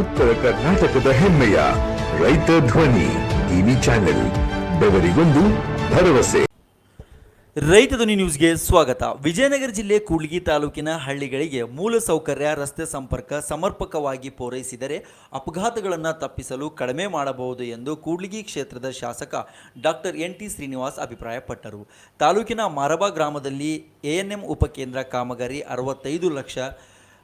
ಉತ್ತರ ಕರ್ನಾಟಕದ ಹೆಮ್ಮೆಯ ರೈತ ಧ್ವನಿ ಟಿವಿ ಚಾನೆಲ್, ಬೆವರಿಗೊಂದು ಭರವಸೆ. ರೈತ ಧ್ವನಿ ನ್ಯೂಸ್ಗೆ ಸ್ವಾಗತ. ವಿಜಯನಗರ ಜಿಲ್ಲೆ ಕೂಡ್ಲಿಗಿ ತಾಲೂಕಿನ ಹಳ್ಳಿಗಳಿಗೆ ಮೂಲ ಸೌಕರ್ಯ, ರಸ್ತೆ ಸಂಪರ್ಕ ಸಮರ್ಪಕವಾಗಿ ಪೂರೈಸಿದರೆ ಅಪಘಾತಗಳನ್ನು ತಪ್ಪಿಸಲು ಕಡಿಮೆ ಮಾಡಬಹುದು ಎಂದು ಕೂಡ್ಲಿಗಿ ಕ್ಷೇತ್ರದ ಶಾಸಕ ಡಾಕ್ಟರ್ ಎನ್ ಟಿ ಶ್ರೀನಿವಾಸ್ ಅಭಿಪ್ರಾಯಪಟ್ಟರು. ತಾಲೂಕಿನ ಮಾರಬಾ ಗ್ರಾಮದಲ್ಲಿ ಎಎನ್ಎಂ ಉಪಕೇಂದ್ರ ಕಾಮಗಾರಿ ಅರವತ್ತೈದು ಲಕ್ಷ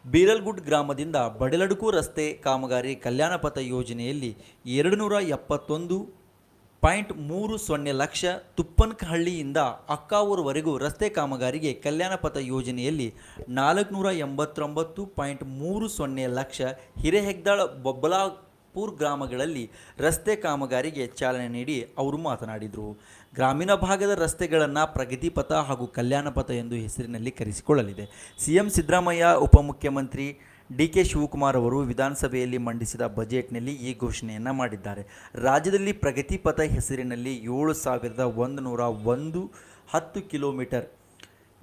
ಬೀರಲ್ಗುಡ್ ಗ್ರಾಮದಿಂದ ಬಡಲಡುಕು ರಸ್ತೆ ಕಾಮಗಾರಿ ಕಲ್ಯಾಣಪಥ ಯೋಜನೆಯಲ್ಲಿ ಎರಡು ನೂರ ಎಪ್ಪತ್ತೊಂದು ಪಾಯಿಂಟ್ ಮೂರು ಸೊನ್ನೆ ಲಕ್ಷ ತುಪ್ಪನಕಹಳ್ಳಿಯಿಂದ ಅಕ್ಕಾವೂರವರೆಗೂ ರಸ್ತೆ ಕಾಮಗಾರಿಗೆ ಕಲ್ಯಾಣಪಥ ಯೋಜನೆಯಲ್ಲಿ ನಾಲ್ಕುನೂರ ಎಂಬತ್ತೊಂಬತ್ತು ಪಾಯಿಂಟ್ ಮೂರು ಸೊನ್ನೆ ಲಕ್ಷ ಹಿರೇಹೆಗ್ದಾಳ ಬೊಬ್ಬಲಾಪುರ್ ಗ್ರಾಮಗಳಲ್ಲಿ ರಸ್ತೆ ಕಾಮಗಾರಿಗೆ ಚಾಲನೆ ನೀಡಿ ಅವರು ಮಾತನಾಡಿದರು. ಗ್ರಾಮೀಣ ಭಾಗದ ರಸ್ತೆಗಳನ್ನು ಪ್ರಗತಿ ಪಥ ಹಾಗೂ ಕಲ್ಯಾಣ ಪಥ ಎಂದು ಹೆಸರಿನಲ್ಲಿ ಕರೆಸಿಕೊಳ್ಳಲಿದೆ. ಸಿಎಂ ಸಿದ್ದರಾಮಯ್ಯ, ಉಪಮುಖ್ಯಮಂತ್ರಿ ಡಿ ಕೆ ಶಿವಕುಮಾರ್ ಅವರು ವಿಧಾನಸಭೆಯಲ್ಲಿ ಮಂಡಿಸಿದ ಬಜೆಟ್ನಲ್ಲಿ ಈ ಘೋಷಣೆಯನ್ನು ಮಾಡಿದ್ದಾರೆ. ರಾಜ್ಯದಲ್ಲಿ ಪ್ರಗತಿ ಪಥ ಹೆಸರಿನಲ್ಲಿ ಏಳು ಸಾವಿರದ ಒಂದು ನೂರ ಒಂದು ಹತ್ತು ಕಿಲೋಮೀಟರ್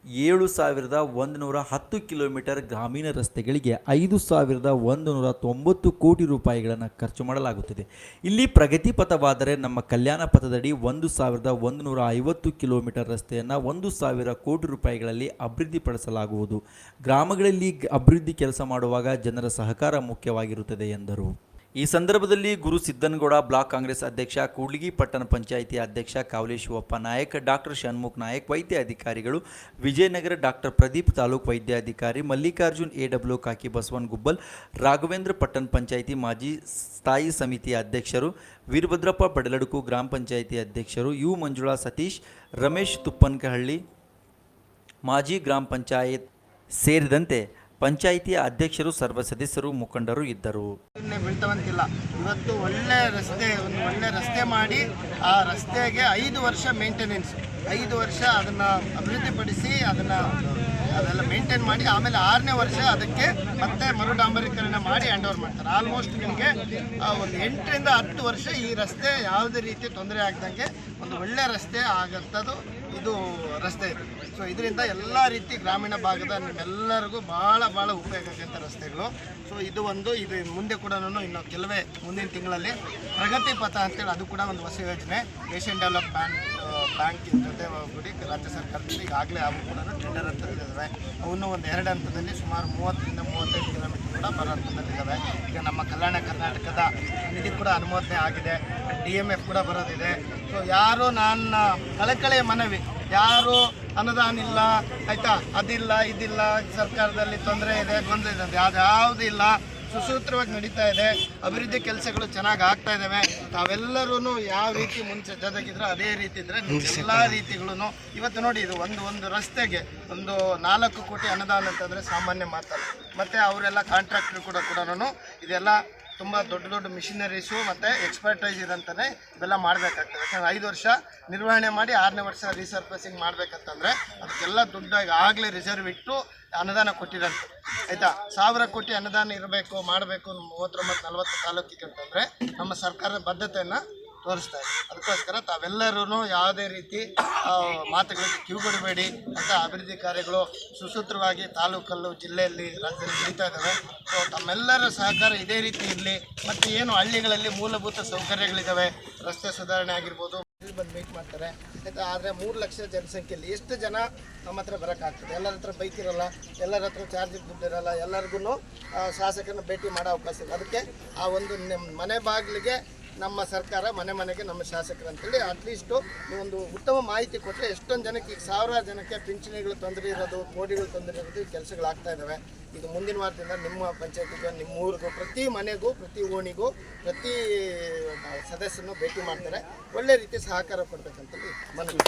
ಏಳು ಸಾವಿರದ ಒಂದು ನೂರ ಹತ್ತು ಕಿಲೋಮೀಟರ್ ಗ್ರಾಮೀಣ ರಸ್ತೆಗಳಿಗೆ ಐದು ಸಾವಿರದ ಒಂದು ನೂರ ತೊಂಬತ್ತು ಕೋಟಿ ರೂಪಾಯಿಗಳನ್ನು ಖರ್ಚು ಮಾಡಲಾಗುತ್ತದೆ. ಇಲ್ಲಿ ಪ್ರಗತಿ ಪಥವಾದರೆ ನಮ್ಮ ಕಲ್ಯಾಣ ಪಥದಡಿ ಒಂದು ಸಾವಿರದ ಒಂದು ನೂರ ಐವತ್ತು ಕಿಲೋಮೀಟರ್ ರಸ್ತೆಯನ್ನು ಒಂದು ಸಾವಿರ ಕೋಟಿ ರೂಪಾಯಿಗಳಲ್ಲಿ ಅಭಿವೃದ್ಧಿಪಡಿಸಲಾಗುವುದು ಗ್ರಾಮಗಳಲ್ಲಿ ಅಭಿವೃದ್ಧಿ ಕೆಲಸ ಮಾಡುವಾಗ ಜನರ ಸಹಕಾರ ಮುಖ್ಯವಾಗಿರುತ್ತದೆ ಎಂದರು. ಈ ಸಂದರ್ಭದಲ್ಲಿ ಗುರು ಸಿದ್ದನಗೌಡ ಬ್ಲಾಕ್ ಕಾಂಗ್ರೆಸ್ ಅಧ್ಯಕ್ಷ, ಕೂಡ್ಲಿಗಿ ಪಟ್ಟಣ ಪಂಚಾಯಿತಿ ಅಧ್ಯಕ್ಷ ಕಾವಲಿ ಶಿವಪ್ಪ ನಾಯಕ್, ಡಾಕ್ಟರ್ ಷಣ್ಮುಖ್ ನಾಯಕ್, ವೈದ್ಯ ಅಧಿಕಾರಿಗಳು, ವಿಜಯನಗರ ಡಾಕ್ಟರ್ ಪ್ರದೀಪ್ ತಾಲೂಕು ವೈದ್ಯಾಧಿಕಾರಿ ಮಲ್ಲಿಕಾರ್ಜುನ್ ಎ ಡಬ್ಲ್ಯೂ ಕಾಕಿ ಬಸವನ್ ಗುಬ್ಬಲ್, ರಾಘವೇಂದ್ರ ಪಟ್ಟಣ ಪಂಚಾಯಿತಿ ಮಾಜಿ ಸ್ಥಾಯಿ ಸಮಿತಿ ಅಧ್ಯಕ್ಷರು, ವೀರಭದ್ರಪ್ಪ ಬಡಲಡುಕು ಗ್ರಾಮ ಪಂಚಾಯಿತಿ ಅಧ್ಯಕ್ಷರು, ಯು ಮಂಜುಳಾ ಸತೀಶ್, ರಮೇಶ್ ತುಪ್ಪನ್ಕಹಳ್ಳಿ ಮಾಜಿ ಗ್ರಾಮ ಪಂಚಾಯತ್ ಸೇರಿದಂತೆ ಪಂಚಾಯಿತಿಯ ಅಧ್ಯಕ್ಷರು, ಸರ್ವ ಸದಸ್ಯರು, ಮುಖಂಡರು ಇದ್ದರು. ಬೀಳ್ತವಂತಿಲ್ಲ. ಇವತ್ತು ಒಳ್ಳೆ ರಸ್ತೆ, ಒಂದು ಒಳ್ಳೆ ರಸ್ತೆ ಮಾಡಿ ಆ ರಸ್ತೆಗೆ ಐದು ವರ್ಷ ಮೇಂಟೆನೆನ್ಸ್ ಐದು ವರ್ಷ ಅದನ್ನು ಅಭಿವೃದ್ಧಿಪಡಿಸಿ ಅದನ್ನು, ಅದೆಲ್ಲ ಮೇಂಟೈನ್ ಮಾಡಿ ಆಮೇಲೆ ಆರನೇ ವರ್ಷ ಅದಕ್ಕೆ ಮತ್ತೆ ಮರು ಡಾಂಬರೀಕರಣ ಮಾಡಿ ಹ್ಯಾಂಡ್ ಓವರ್ ಮಾಡ್ತಾರೆ. ಆಲ್ಮೋಸ್ಟ್ ನಿಮಗೆ ಒಂದು ಎಂಟರಿಂದ ಹತ್ತು ವರ್ಷ ಈ ರಸ್ತೆ ಯಾವುದೇ ರೀತಿ ತೊಂದರೆ ಆಗ್ದಂಗೆ ಒಂದು ಒಳ್ಳೆ ರಸ್ತೆ ಆಗಂಥದ್ದು ಇದು ರಸ್ತೆ ಇದೆ. ಸೊ ಇದರಿಂದ ಎಲ್ಲ ರೀತಿ ಗ್ರಾಮೀಣ ಭಾಗದ ನಿಮ್ಮೆಲ್ಲರಿಗೂ ಭಾಳ ಭಾಳ ಉಪಯೋಗ ಆಗಂಥ ರಸ್ತೆಗಳು. ಸೊ ಇದು ಒಂದು, ಇದು ಮುಂದೆ ಕೂಡ ಇನ್ನು ಕೆಲವೇ ಮುಂದಿನ ತಿಂಗಳಲ್ಲಿ ಪ್ರಗತಿ ಪಥ ಅಂತೇಳಿ ಅದು ಕೂಡ ಒಂದು ಹೊಸ ಯೋಜನೆ. ಏಷ್ಯನ್ ಡೆವಲಪ್ ಬ್ಯಾಂಕ್ ಬ್ಯಾಂಕ್ ಜೊತೆ ಕೂಡಿ ರಾಜ್ಯ ಸರ್ಕಾರದಿಂದ ಈಗಾಗಲೇ ಅವು ಕೂಡ ಟೆಂಡರ್ ಹಂತದಲ್ಲಿದ್ದಾವೆ ಅವನ್ನು ಒಂದು ಎರಡು ಹಂತದಲ್ಲಿ ಸುಮಾರು ಮೂವತ್ತರಿಂದ ಮೂವತ್ತೈದು ಕಿಲೋಮೀಟರ್ ಕೂಡ ಬರೋ ಹಂತದಲ್ಲಿದ್ದಾವೆ ಈಗ ನಮ್ಮ ಕಲ್ಯಾಣ ಕರ್ನಾಟಕದ ನಿಧಿ ಕೂಡ ಅನುಮೋದನೆ ಆಗಿದೆ. ಡಿ ಎಂ ಎಫ್ ಕೂಡ ಬರೋದಿದೆ. ಸೊ ಯಾರು ನನ್ನ ಕಳಕಳೆಯ ಮನವಿ ಯಾರು ಅನುದಾನ ಇಲ್ಲ ಆಯ್ತಾ? ಅದಿಲ್ಲ ಇದಿಲ್ಲ ಸರ್ಕಾರದಲ್ಲಿ ತೊಂದರೆ ಇದೆ ಗೊಂದಲ ಇದೆ ಯಾವ್ದು ಯಾವುದೂ ಇಲ್ಲ. ಸುಸೂತ್ರವಾಗಿ ನಡೀತಾ ಇದೆ. ಅಭಿವೃದ್ಧಿ ಕೆಲಸಗಳು ಚೆನ್ನಾಗಿ ಆಗ್ತಾ ಇದ್ದಾವೆ ತಾವೆಲ್ಲರೂ ಯಾವ ರೀತಿ ಮುಂಚೆ ಜೊತೆಗಿದ್ರು ಅದೇ ರೀತಿ ಇದ್ರೆ ಎಲ್ಲ ರೀತಿಗಳೂ ಇವತ್ತು ನೋಡಿ ಇದು ಒಂದು ಒಂದು ರಸ್ತೆಗೆ ಒಂದು ನಾಲ್ಕು ಕೋಟಿ ಅನುದಾನ ಅಂತಂದ್ರೆ ಸಾಮಾನ್ಯ ಮಾತಲ್ಲ. ಮತ್ತೆ ಅವರೆಲ್ಲ ಕಾಂಟ್ರಾಕ್ಟರ್ ಕೂಡ ಕೂಡ ಇದೆಲ್ಲ ತುಂಬ ದೊಡ್ಡ ದೊಡ್ಡ ಮಿಷಿನರೀಸು ಮತ್ತು ಎಕ್ಸ್ಪರ್ಟೈಸ್ ಇದಂತಲೇ ಇವೆಲ್ಲ ಮಾಡಬೇಕಾಗ್ತದೆ. ಯಾಕಂದರೆ ಐದು ವರ್ಷ ನಿರ್ವಹಣೆ ಮಾಡಿ ಆರನೇ ವರ್ಷ ರೀಸರ್ಫೇಸಿಂಗ್ ಮಾಡಬೇಕಂತಂದರೆ ಅದಕ್ಕೆಲ್ಲ ದುಡ್ಡು ಆಗಲೇ ರಿಸರ್ವ್ ಇಟ್ಟು ಅನುದಾನ ಕೊಟ್ಟಿರಂತೆ ಆಯಿತಾ? ಸಾವಿರ ಕೋಟಿ ಅನುದಾನ ಇರಬೇಕು, ಮಾಡಬೇಕು ಮೂವತ್ತೊಂಬತ್ತು ನಲವತ್ತು ತಾಲೂಕಿಗೆ ಅಂತಂದರೆ ನಮ್ಮ ಸರ್ಕಾರದ ಬದ್ಧತೆಯನ್ನು ತೋರಿಸ್ತಾ ಇದೆ. ಅದಕ್ಕೋಸ್ಕರ ತಾವೆಲ್ಲರೂ ಯಾವುದೇ ರೀತಿ ಮಾತುಗಳಿಗೆ ಕಿವಿಗೊಡಬೇಡಿ ಅಂತ ಅಭಿವೃದ್ಧಿ ಕಾರ್ಯಗಳು ಸುಸೂತ್ರವಾಗಿ ತಾಲೂಕಲ್ಲೂ, ಜಿಲ್ಲೆಯಲ್ಲಿ, ರಾಜ್ಯದಲ್ಲಿ ನಡೀತಾ ಇದ್ದಾವೆ ಸೊ ತಮ್ಮೆಲ್ಲರ ಸಹಕಾರ ಇದೇ ರೀತಿ ಇರಲಿ. ಮತ್ತು ಏನು ಹಳ್ಳಿಗಳಲ್ಲಿ ಮೂಲಭೂತ ಸೌಕರ್ಯಗಳಿದ್ದಾವೆ ರಸ್ತೆ ಸುಧಾರಣೆ ಆಗಿರ್ಬೋದು ಬಂದು ಮೀಟ್ ಮಾಡ್ತಾರೆ. ಆದರೆ ಮೂರು ಲಕ್ಷ ಜನಸಂಖ್ಯೆಯಲ್ಲಿ ಎಷ್ಟು ಜನ ನಮ್ಮ ಹತ್ರ ಬರೋಕ್ಕಾಗ್ತದೆ? ಎಲ್ಲರ ಹತ್ರ ಬೈಕ್ ಇರಲ್ಲ, ಎಲ್ಲರ ಹತ್ರ ಚಾರ್ಜಿಗೆ ದುಡ್ಡು ಇರಲ್ಲ ಎಲ್ಲರಿಗೂ ಶಾಸಕರನ್ನ ಭೇಟಿ ಮಾಡೋ ಅವಕಾಶ ಇದೆ ಅದಕ್ಕೆ ಆ ಒಂದು ಮನೆ ಬಾಗಿಲಿಗೆ ನಮ್ಮ ಸರ್ಕಾರ, ಮನೆ ಮನೆಗೆ ನಮ್ಮ ಶಾಸಕರು ಅಂತೇಳಿ ಅಟ್ಲೀಸ್ಟು ಒಂದು ಉತ್ತಮ ಮಾಹಿತಿ ಕೊಟ್ಟರೆ ಎಷ್ಟೊಂದು ಜನಕ್ಕೆ, ಈಗ ಸಾವಿರಾರು ಜನಕ್ಕೆ ಪಿಂಚಣಿಗಳು ತೊಂದರೆ ಇರೋದು, ಕೋಡಿಗಳು ತೊಂದರೆ ಇರೋದು ಈ ಕೆಲಸಗಳು ಆಗ್ತಾ ಇದ್ದಾವೆ ಇದು ಮುಂದಿನ ವಾರದಿಂದ ನಿಮ್ಮ ಪಂಚಾಯತಿಗೂ, ನಿಮ್ಮ ಊರಿಗೂ, ಪ್ರತಿ ಮನೆಗೂ, ಪ್ರತಿ ಓಣಿಗೂ, ಪ್ರತಿ ಸದಸ್ಯನೂ ಭೇಟಿ ಮಾಡ್ತಾರೆ. ಒಳ್ಳೆ ರೀತಿ ಸಹಕಾರ ಕೊಡ್ಬೇಕಂತೇಳಿ ಮನವಿ